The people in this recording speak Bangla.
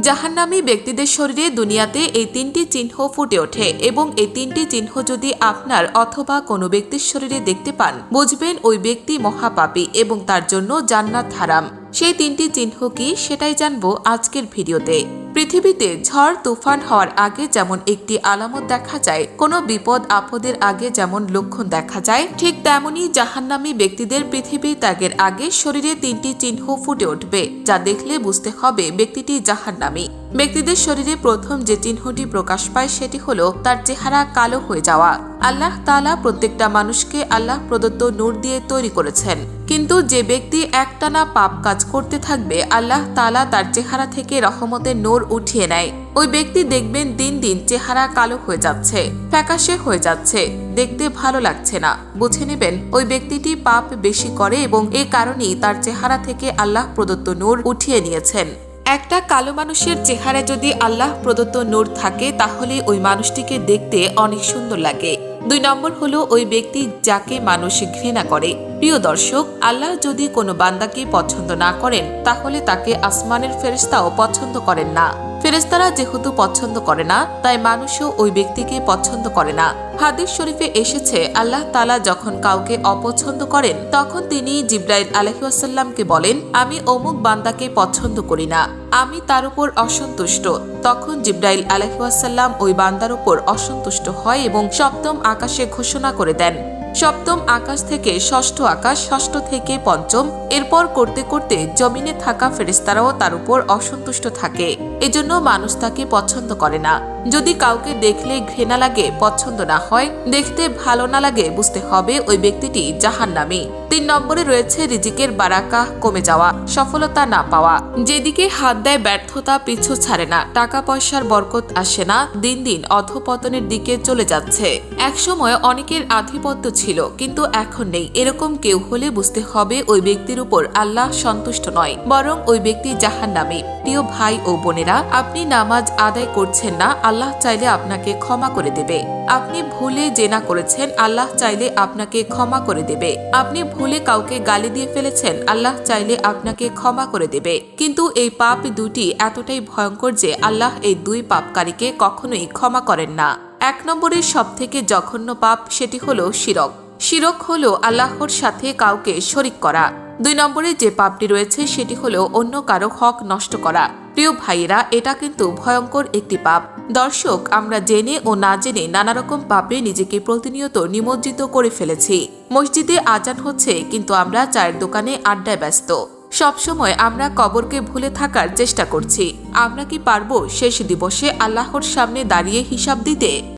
জাহান্নামী ব্যক্তিদের শরীরে দুনিয়াতে এই তিনটি চিহ্ন ফুটে ওঠে এবং এই তিনটি চিহ্ন যদি আপনার অথবা কোনো ব্যক্তির শরীরে দেখতে পান, বুঝবেন ওই ব্যক্তি মহাপাপী এবং তার জন্য জান্নাত হারাম। সেই তিনটি চিহ্ন কি? সেটাই জানব আজকের ভিডিওতে। পৃথিবীতে ঝড়, তুফান হওয়ার আগে যেমন একটি আলামত দেখা যায়, কোনো বিপদ, আপদের আগে যেমন লক্ষণ দেখা যায়, ঠিক তেমনই জাহান্নামি ব্যক্তিদের পৃথিবী ত্যাগের আগে শরীরে তিনটি চিহ্ন ফুটে উঠবে, যা দেখলে বুঝতে হবে ব্যক্তিটি জাহান্নামী। ব্যক্তিদের শরীরে প্রথম যে চিহ্নটি প্রকাশ পায় সেটি হলো তার চেহারা কালো হয়ে যাওয়া। আল্লাহ তালা প্রত্যেকটা মানুষকে আল্লাহ প্রদত্ত নূর দিয়ে তৈরি করেছেন। কিন্তু যে ব্যক্তি একটানা পাপ কাজ করতে থাকবে, আল্লাহ তালা তার চেহারা থেকে রহমতের নূর উঠিয়ে নেয়। ওই ব্যক্তি দেখবেন দিন দিন চেহারা কালো হয়ে যাচ্ছে, ফ্যাকাশে হয়ে যাচ্ছে, দেখতে ভালো লাগছে না। বুঝে নেবেন, ওই ব্যক্তিটি পাপ বেশি করে এবং এ কারণেই তার চেহারা থেকে আল্লাহ প্রদত্ত নূর উঠিয়ে নিয়েছেন। একটা কালো মানুষের চেহারায় যদি আল্লাহ প্রদত্ত নূর থাকে, তাহলে ওই মানুষটিকে দেখতে অনেক সুন্দর লাগে। দুই নম্বর হলো ওই ব্যক্তি যাকে মানুষ ঘৃণা করে। প্রিয় দর্শক, আল্লাহ যদি কোনো বান্দাকে পছন্দ না করেন, তাহলে তাকে আসমানের ফেরেস্তাও পছন্দ করেন না। ফেরেস্তারা যেহেতু পছন্দ করে না, তাই মানুষও ওই ব্যক্তিকে পছন্দ করে না। হাদিস শরীফে এসেছে, আল্লাহ তালা যখন কাউকে অপছন্দ করেন, তখন তিনি জিব্রাইল আলহিউসাল্লামকে বলেন, আমি অমুক বান্দাকে পছন্দ করি না। আমি তার উপর অসন্তুষ্ট। তখন জিব্রাইল আলহিউসাল্লাম ওই বান্দার উপর অসন্তুষ্ট হয় এবং সপ্তম আকাশে ঘোষণা করে দেন। সপ্তম আকাশ থেকে ষষ্ঠ আকাশ, ষষ্ঠ থেকে পঞ্চম, এরপর করতে করতে জমিনে থাকা ফেরেস্তারাও তার উপর অসন্তুষ্ট থাকে। এজন্য মানুষ তাকে পছন্দ করে না। যদি কাউকে দেখলে ঘৃণা লাগে, পছন্দ না হয়, দেখতে ভালো না লাগে, বুঝতে হবে ওই ব্যক্তিটি জাহান্নামী। তিন নম্বরে রয়েছে রিজিকের বারাকা, কমে যাওয়া, সফলতা না পাওয়া। যেদিকে হাত দেয় ব্যর্থতা, পিছু ছাড়ে না টাকা পয়সার বরকত আসে না, দিন দিন অধপতনের দিকে চলে যাচ্ছে। একসময় অনেকের আধিপত্য ছিল, কিন্তু এখন নেই। এরকম কেউ হলে বুঝতে হবে ওই ব্যক্তির উপর আল্লাহ সন্তুষ্ট নয়, বরং ওই ব্যক্তি জাহান্নামী। প্রিয় ভাই ও বোনেরা, আপনি নামাজ আদায় করছেন না, আল্লাহ চাইলে আপনাকে ক্ষমা করে দেবে। আপনি ভুলে জেনা করেছেন, আল্লাহ চাইলে আপনাকে ক্ষমা করে দেবে। আপনি ভুলে কাউকে গালি দিয়ে ফেলেছেন, আল্লাহ চাইলে আপনাকে ক্ষমা করে দেবে। কিন্তু এই পাপ দুটি এতটাই ভয়ঙ্কর যে আল্লাহ এই দুই পাপকারীকে কখনোই ক্ষমা করেন না। এক নম্বরের সব থেকে জঘন্য পাপ সেটি হলো শিরক। শিরক হলো আল্লাহর সাথে কাউকে শরিক করা। দুই নম্বরে যে পাপটি রয়েছে সেটি হলো অন্য কারও হক নষ্ট করা। প্রিয় ভাইয়েরা, এটা কিন্তু ভয়ঙ্কর একটি পাপ। দর্শক, আমরা জেনে ও না জেনে নানা রকম পাপে নিজেকে প্রতিনিয়ত নিমজ্জিত করে ফেলেছি। মসজিদে আজান হচ্ছে, কিন্তু আমরা চায়ের দোকানে আড্ডায় ব্যস্ত। সবসময় আমরা কবরকে ভুলে থাকার চেষ্টা করছি। আমরা কি পারব শেষ দিবসে আল্লাহর সামনে দাঁড়িয়ে হিসাব দিতে?